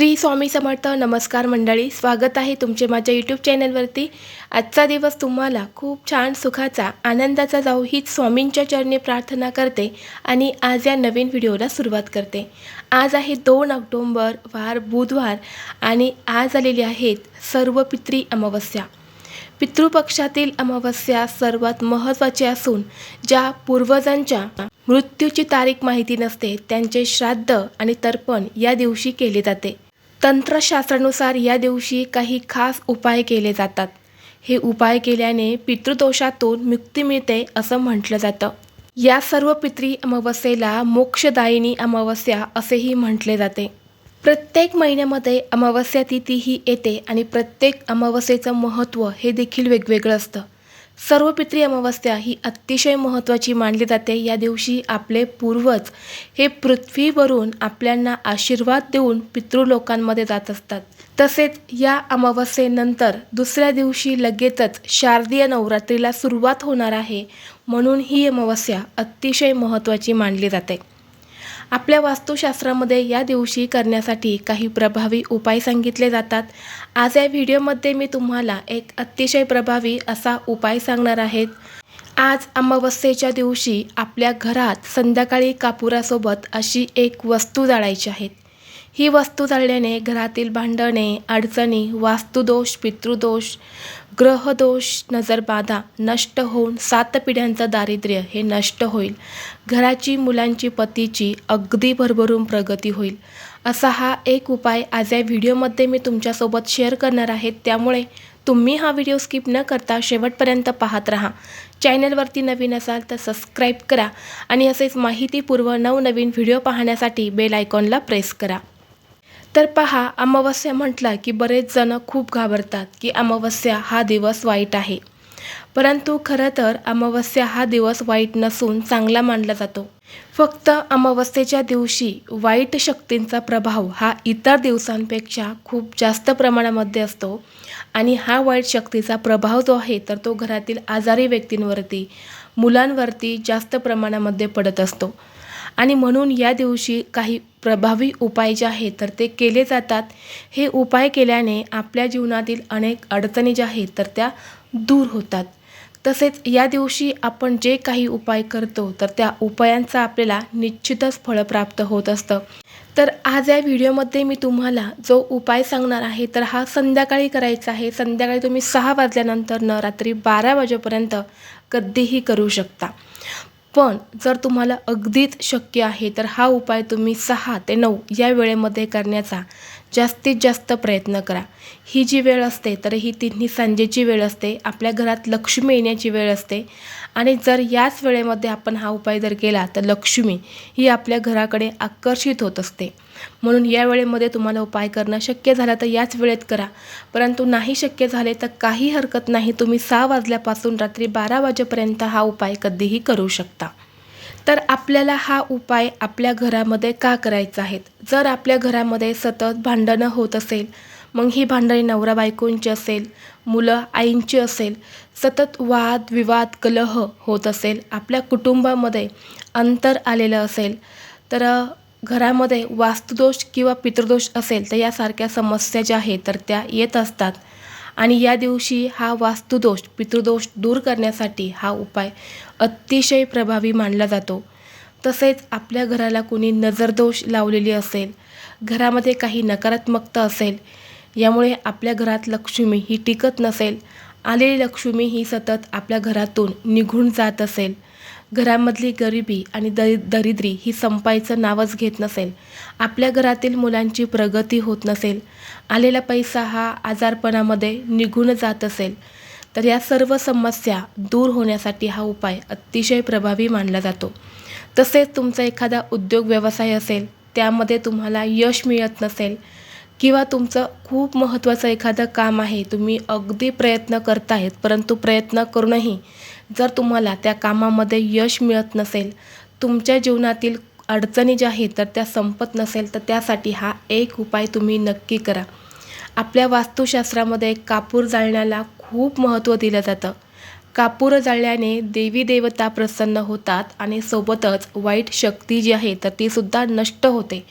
श्री स्वामी समर्थ नमस्कार मंडळी स्वागत आहे तुमचे माझ्या यूट्यूब चॅनलवरती आजचा दिवस तुम्हाला खूप छान सुखाचा आनंदाचा जाऊ हीच स्वामींच्या चरणी प्रार्थना करते आणि आज या नवीन व्हिडिओला सुरुवात करते. आज आहे दोन ऑक्टोंबर वार बुधवार आणि आज आलेली आहेत सर्व पित्री अमावस्या. पितृपक्षातील अमावस्या सर्वात महत्त्वाची असून ज्या पूर्वजांच्या मृत्यूची तारीख माहिती नसते त्यांचे श्राद्ध आणि तर्पण या दिवशी केले जाते. तंत्रशास्त्रानुसार या दिवशी काही खास उपाय केले जातात. हे उपाय केल्याने पितृदोषातून मुक्ती मिळते असं म्हटलं जातं. या सर्व पितरी अमावस्येला मोक्षदायिनी अमावस्या असेही म्हटले जाते. प्रत्येक महिन्यामध्ये अमावस्या तिथी ही येते आणि प्रत्येक अमावस्येचं महत्त्व हे देखील वेगवेगळं असतं. सर्वपितरी अमावस्या ही अतिशय महत्त्वाची मानली जाते. या दिवशी आपले पूर्वज हे पृथ्वीवरून आपल्यांना आशीर्वाद देऊन पितृलोकांमध्ये जात असतात. तसेच या अमावस्येनंतर दुसऱ्या दिवशी लगेचच शारदीय नवरात्रीला सुरुवात होणार आहे म्हणून ही अमावस्या अतिशय महत्त्वाची मानली जाते. आपल्या वास्तुशास्त्रामध्ये या दिवशी करण्यासाठी काही प्रभावी उपाय सांगितले जातात. आज या व्हिडिओमध्ये मी तुम्हाला एक अतिशय प्रभावी असा उपाय सांगणार आहेत आज अमावस्येच्या दिवशी आपल्या घरात संध्याकाळी कापुरासोबत अशी एक वस्तू जाळायची आहेत ही वस्तू जळल्याने घरातील भांडणे अडचणी वास्तुदोष पितृदोष ग्रहदोष नजरबाधा नष्ट होऊन सात पिढ्यांचं दारिद्र्य हे नष्ट होईल. घराची मुलांची पतीची अगदी भरभरून प्रगती होईल. असा हा एक उपाय आज या व्हिडिओमध्ये मी तुमच्यासोबत शेअर करणार आहे. त्यामुळे तुम्ही हा व्हिडिओ स्किप न करता शेवटपर्यंत पाहत राहा. चॅनलवरती नवीन असाल तर सबस्क्राईब करा आणि असेच माहितीपूर्व नवनवीन व्हिडिओ पाहण्यासाठी बेल आयकॉनला प्रेस करा. तर पहा अमावस्या म्हटलं की बरेच जण खूप घाबरतात की अमावस्या हा दिवस वाईट आहे. परंतु खरं तर अमावस्या हा दिवस वाईट नसून चांगला मानला जातो. फक्त अमावस्येच्या दिवशी वाईट शक्तींचा प्रभाव हा इतर दिवसांपेक्षा खूप जास्त प्रमाणामध्ये असतो आणि हा वाईट शक्तीचा प्रभाव जो आहे तर तो घरातील आजारी व्यक्तींवरती मुलांवरती जास्त प्रमाणामध्ये पडत असतो. आणि म्हणून या दिवशी काही प्रभावी उपाय जे आहेत तर ते केले जातात. हे उपाय केल्याने आपल्या जीवनातील अनेक अडचणी ज्या आहेत तर त्या दूर होतात. तसेच या दिवशी आपण जे काही उपाय करतो तर त्या उपायांचा आपल्याला निश्चितच फळ प्राप्त होत असतं. तर आज या व्हिडिओमध्ये मी तुम्हाला जो उपाय सांगणार आहे तर हा संध्याकाळी करायचा आहे. संध्याकाळी तुम्ही सहा वाजल्यानंतर न रात्री बारा वाजेपर्यंत कधीही करू शकता. पण जर तुम्हाला अगदीच शक्य आहे तर हा उपाय तुम्ही सहा ते नऊ या वेळेमध्ये करण्याचा. जास्तीत जास्त प्रयत्न करा. ही जी वेळ असते तर ही तिन्ही सांजेची वेळ असते आपल्या घरात लक्ष्मी येण्याची वेळ असते. आणि जर याच वेळेमध्ये आपण हा उपाय जर केला तर लक्ष्मी ही आपल्या घराकडे आकर्षित होत असते. म्हणून या वेळेमध्ये तुम्हाला उपाय करणं शक्य झालं तर याच वेळेत करा. परंतु नाही शक्य झाले तर काही हरकत नाही तुम्ही सहा वाजल्यापासून रात्री बारा वाजेपर्यंत हा उपाय कधीही करू शकता. तर आपल्याला हा उपाय आपल्या घरामध्ये का करायचा आहेत जर आपल्या घरामध्ये सतत भांडणं होत असेल मग ही भांडणे नवरा बायकोंची असेल मुलं आईंची असेल सतत वाद विवाद कलह होत असेल आपल्या कुटुंबामध्ये अंतर आलेलं असेल तर घरामध्ये वास्तुदोष किंवा पितृदोष असेल तर यासारख्या समस्या ज्या आहेत तर त्या येत असतात. आणि या दिवशी हा वास्तुदोष पितृदोष दूर करण्यासाठी हा उपाय अतिशय प्रभावी मानला जातो. तसेच आपल्या घराला कोणी नजरदोष लावलेली असेल घरामध्ये काही नकारात्मकता असेल यामुळे आपल्या घरात लक्ष्मी ही टिकत नसेल आलेली लक्ष्मी ही सतत आपल्या घरातून निघून जात असेल. घरामधली गरिबी आणि दरि दरिद्री ही संपायचं नावच घेत नसेल. आपल्या घरातील मुलांची प्रगती होत नसेल. आलेला पैसा हा आजारपणामध्ये निघून जात असेल. तर या सर्व समस्या दूर होण्यासाठी हा उपाय अतिशय प्रभावी मानला जातो. तसेच तुमचा एखादा उद्योग व्यवसाय असेल त्यामध्ये तुम्हाला यश मिळत नसेल किंवा तुमचं खूप महत्त्वाचं एखादं काम आहे तुम्ही अगदी प्रयत्न करतायत परंतु प्रयत्न करूनही जर तुम्हाला त्या कामामध्ये यश मिळत नसेल तुमच्या जीवनातील अडचणी ज्या आहेत तर त्या संपत नसेल तर त्यासाठी हा एक उपाय तुम्ही नक्की करा. आपल्या वास्तुशास्त्रामध्ये कापूर जाळण्याला खूप महत्त्व दिलं जातं. कापूर जाळल्याने देवी देवता प्रसन्न होतात आणि सोबतच वाईट शक्ती जी आहे तर तीसुद्धा नष्ट होते.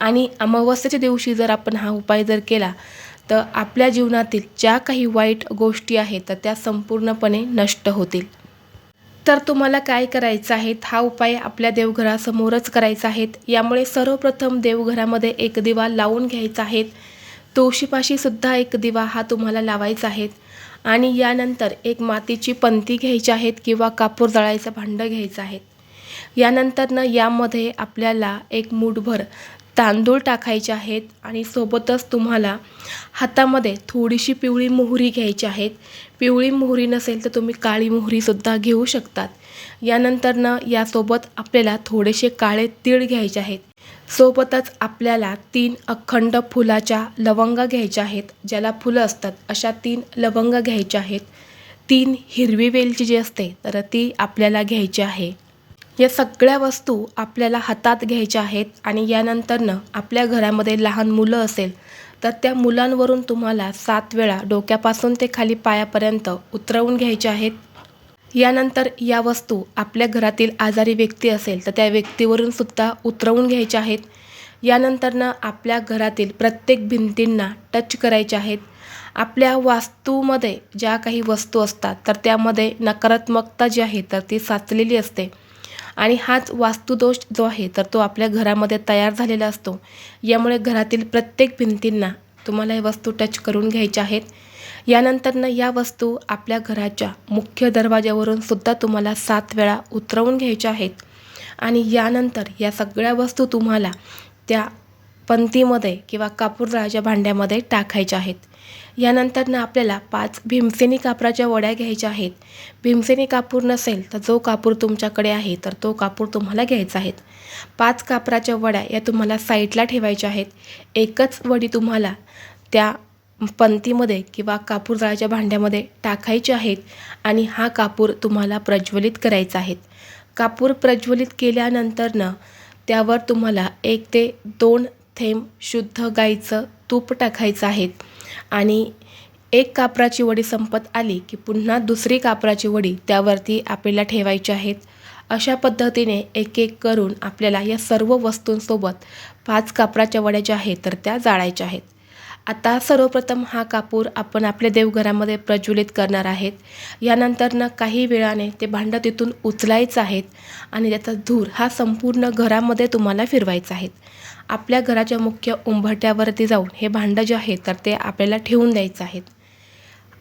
आणि अमावस्येच्या दिवशी जर आपण हा उपाय जर केला तर आपल्या जीवनातील ज्या काही वाईट गोष्टी आहेत तर त्या संपूर्णपणे नष्ट होतील. तर तुम्हाला काय करायचं आहे? हा उपाय आपल्या देवघरासमोरच करायचा आहे. यामुळे सर्वप्रथम देवघरामध्ये एक दिवा लावून घ्यायचा आहे. तुळशीपाशीसुद्धा एक दिवा हा तुम्हाला लावायचा आहे. आणि यानंतर एक मातीची पंती घ्यायची आहेत किंवा कापूर जळायचं भांडं घ्यायचं आहे. यानंतरनं यामध्ये आपल्याला एक मूठभर तांदूळ टाकायचे आहेत आणि सोबतच तुम्हाला हातामध्ये थोडीशी पिवळी मोहरी घ्यायची आहेत. पिवळी मोहरी नसेल तर तुम्ही काळी मोहरीसुद्धा घेऊ शकतात. यानंतरनं यासोबत आपल्याला थोडेसे काळे तीळ घ्यायचे आहेत. सोबतच आपल्याला तीन अखंड फुलाच्या लवंगा घ्यायच्या आहेत. ज्याला फुलं असतात अशा तीन लवंगा घ्यायच्या आहेत. तीन हिरवी वेलची जी असते तर ती आपल्याला घ्यायची आहे. या सगळ्या वस्तू आपल्याला हातात घ्यायच्या आहेत आणि यानंतरनं आपल्या घरामध्ये लहान मुलं असेल तर त्या मुलांवरून तुम्हाला सात वेळा डोक्यापासून ते खाली पायापर्यंत उतरवून घ्यायचे आहेत. यानंतर या वस्तू आपल्या घरातील आजारी व्यक्ती असेल तर त्या व्यक्तीवरून सुद्धा उतरवून घ्यायच्या आहेत. यानंतरनं आपल्या घरातील प्रत्येक भिंतींना टच करायच्या आहेत. आपल्या वास्तूमध्ये ज्या काही वस्तू असतात तर त्यामध्ये नकारात्मकता जी आहे तर ती साचलेली असते. आणि हाच वास्तुदोष जो आहे तर तो आपल्या घरामध्ये तयार झालेला असतो. यामुळे घरातील प्रत्येक भिंतींना तुम्हाला हे वस्तू टच करून घ्यायच्या आहेत. यानंतरनं या वस्तू आपल्या घराच्या मुख्य दरवाज्यावरून सुद्धा तुम्हाला सात वेळा उतरवून घ्यायच्या आहेत. आणि यानंतर या सगळ्या वस्तू तुम्हाला त्या पंतीमध्ये किंवा कापूरजाळाच्या भांड्यामध्ये टाकायच्या आहेत. यानंतरनं आपल्याला पाच भीमसेनी कापराच्या वड्या घ्यायच्या आहेत. भीमसेनी कापूर नसेल तर जो कापूर तुमच्याकडे आहे तर तो कापूर तुम्हाला घ्यायचा आहे. पाच कापराच्या वड्या या तुम्हाला साईडला ठेवायच्या आहेत. एकच वडी तुम्हाला त्या पंतीमध्ये किंवा कापूर जाळाच्या भांड्यामध्ये टाकायचे आहेत आणि हा कापूर तुम्हाला प्रज्वलित करायचा आहे. कापूर प्रज्वलित केल्यानंतरनं त्यावर तुम्हाला एक ते दोन थेंब शुद्ध गाईचं तूप टाकायचं आहे. आणि एक कापराची वडी संपत आली की पुन्हा दुसरी कापराची वडी त्यावरती आपल्याला ठेवायची आहेत. अशा पद्धतीने एक एक करून आपल्याला या सर्व वस्तूंसोबत पाच कापराच्या वड्या ज्या आहेत तर त्या जाळायच्या आहेत. आता सर्वप्रथम हा कापूर आपण आपल्या देवघरामध्ये प्रज्वलित करणार आहेत. यानंतरनं काही वेळाने ते भांडं तिथून उचलायचं आहेत आणि त्याचा धूर हा संपूर्ण घरामध्ये तुम्हाला फिरवायचा आहे. आपल्या घराच्या मुख्य उंबरट्यावरती जाऊन हे भांडं जे आहे तर ते आपल्याला ठेवून द्यायचं आहेत.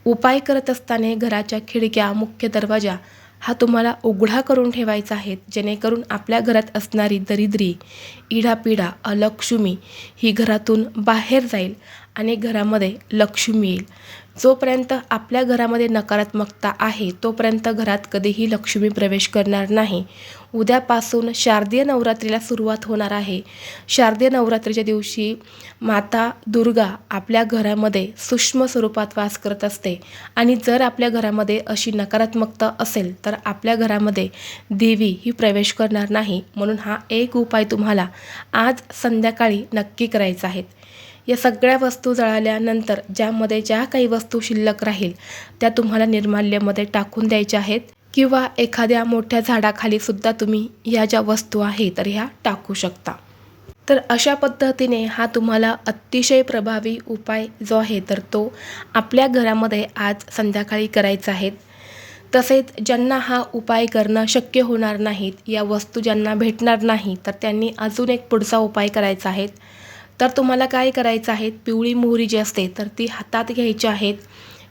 उपाय करत असताना घराच्या खिडक्या मुख्य दरवाजा हा तुम्हाला उघडा करून ठेवायचा आहे जेणेकरून आपल्या घरात असणारी दरिद्री इडापिडा अलक्ष्मी ही घरातून बाहेर जाईल. आणि घरामध्ये लक्ष्मी येईल. जोपर्यंत आपल्या घरामध्ये नकारात्मकता आहे तोपर्यंत घरात कधीही लक्ष्मी प्रवेश करणार नाही. उद्यापासून शारदीय नवरात्रीला सुरुवात होणार आहे. शारदीय नवरात्रीच्या दिवशी माता दुर्गा आपल्या घरामध्ये सूक्ष्म स्वरूपात वास करत असते. आणि जर आपल्या घरामध्ये अशी नकारात्मकता असेल तर आपल्या घरामध्ये देवी ही प्रवेश करणार नाही. म्हणून हा एक उपाय तुम्हाला आज संध्याकाळी नक्की करायचा आहे. या सगळ्या वस्तू जळाल्यानंतर ज्यामध्ये ज्या काही वस्तू शिल्लक राहील त्या तुम्हाला निर्माल्यमध्ये टाकून द्यायच्या आहेत. किंवा एखाद्या मोठ्या झाडाखाली सुद्धा तुम्ही ह्या ज्या वस्तू आहेत तर ह्या टाकू शकता. तर अशा पद्धतीने हा तुम्हाला अतिशय प्रभावी उपाय जो आहे तर तो आपल्या घरामध्ये आज संध्याकाळी करायचा आहे. तसेच ज्यांना हा उपाय करणं शक्य होणार नाहीत या वस्तू ज्यांना भेटणार नाही तर त्यांनी अजून एक पुढचा उपाय करायचा आहे. तर तुम्हाला काय करायचं आहे? पिवळी मोहरी जी असते तर ती हातात घ्यायची आहेत.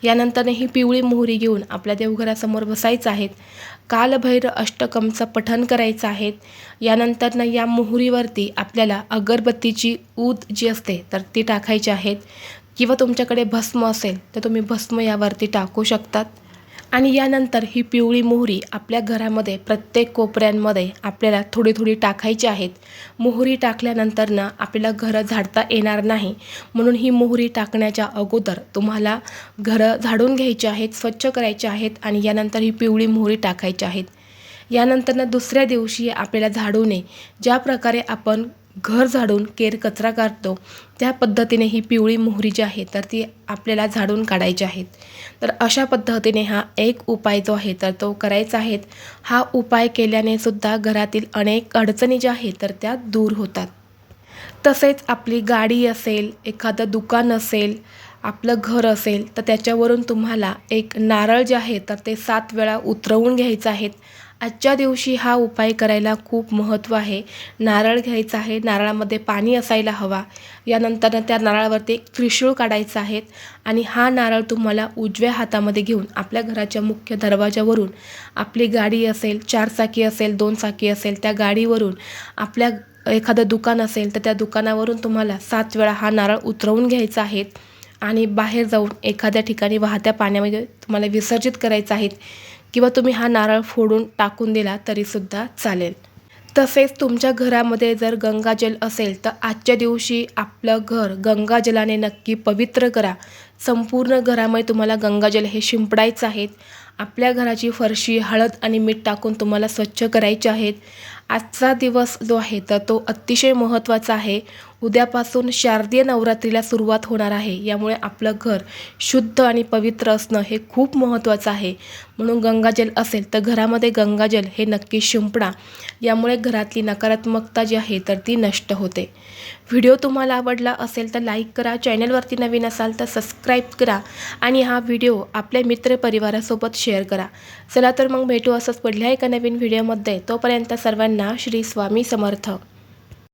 यानंतरने ही पिवळी मोहरी घेऊन आपल्या देवघरासमोर बसायचं आहेत कालभैर अष्टकमचं पठण करायचं आहे. यानंतरनं या मोहरीवरती आपल्याला अगरबत्तीची ऊद जी असते तर ती टाकायची आहेत. किंवा तुमच्याकडे भस्म असेल तर तुम्ही भस्म यावरती टाकू शकतात. आणि यानंतर ही पिवळी मोहरी आपल्या घरामध्ये प्रत्येक कोपऱ्यांमध्ये आपल्याला थोडी थोडी टाकायची आहेत. मोहरी टाकल्यानंतरनं आपल्याला घरं झाडता येणार नाही. म्हणून ही मोहरी टाकण्याच्या अगोदर तुम्हाला घरं झाडून घ्यायची आहेत स्वच्छ करायचे आहेत आणि यानंतर ही पिवळी मोहरी टाकायची आहेत. यानंतरनं दुसऱ्या दिवशी आपल्याला झाडूने ज्या प्रकारे आपण घर झाडून केर कचरा काढतो त्या पद्धतीने ही पिवळी मोहरी जी आहे तर ती आपल्याला झाडून काढायची आहेत तर अशा पद्धतीने हा एक उपाय जो आहे तर तो करायचा आहे. हा उपाय केल्याने सुद्धा घरातील अनेक अडचणी ज्या आहेत तर त्या दूर होतात. तसेच आपली गाडी असेल एखादं दुकान असेल आपलं घर असेल तर त्याच्यावरून तुम्हाला एक नारळ जे आहे तर ते सात वेळा उतरवून घ्यायचं आहेत आजच्या दिवशी हा उपाय करायला खूप महत्त्व आहे. नारळ घ्यायचा आहे नारळामध्ये पाणी असायला हवा. यानंतर त्या नारळावरती एक त्रिशूळ काढायचा आहे आणि हा नारळ तुम्हाला उजव्या हातामध्ये घेऊन आपल्या घराच्या मुख्य दरवाजावरून आपली गाडी असेल चारचाकी असेल दोन चाकी असेल त्या गाडीवरून आपल्या एखादं दुकान असेल तर त्या दुकानावरून तुम्हाला सात वेळा हा नारळ उतरवून घ्यायचा आहे आणि बाहेर जाऊन एखाद्या ठिकाणी वाहत्या पाण्यामध्ये तुम्हाला विसर्जित करायचं आहे. किंवा तुम्ही हा नारळ फोडून टाकून दिला तरीसुद्धा चालेल. तसेच तुमच्या घरामध्ये जर गंगाजल असेल तर आजच्या दिवशी आपलं घर गंगाजलाने नक्की पवित्र करा. संपूर्ण घरामध्ये तुम्हाला गंगाजल हे शिंपडायचं आहेत. आपल्या घराची फरशी हळद आणि मीठ टाकून तुम्हाला स्वच्छ करायचे आहेत. आजचा दिवस जो आहे तर तो अतिशय महत्त्वाचा आहे. उद्यापासून शारदीय नवरात्रीला सुरुवात होणार आहे. यामुळे आपलं घर शुद्ध आणि पवित्र असणं हे खूप महत्त्वाचं आहे. म्हणून गंगाजल असेल तर घरामध्ये गंगाजल हे नक्की शिंपडा. यामुळे घरातली नकारात्मकता जी आहे तर ती नष्ट होते. व्हिडिओ तुम्हाला आवडला असेल तर लाईक करा चॅनलवरती नवीन असाल तर सबस्क्राईब करा आणि हा व्हिडिओ आपल्या मित्रपरिवारासोबत शेअर करा. चला तर मग भेटू असंच पडल्या एका नवीन व्हिडिओमध्ये. तोपर्यंत सर्वांना श्री स्वामी समर्थ.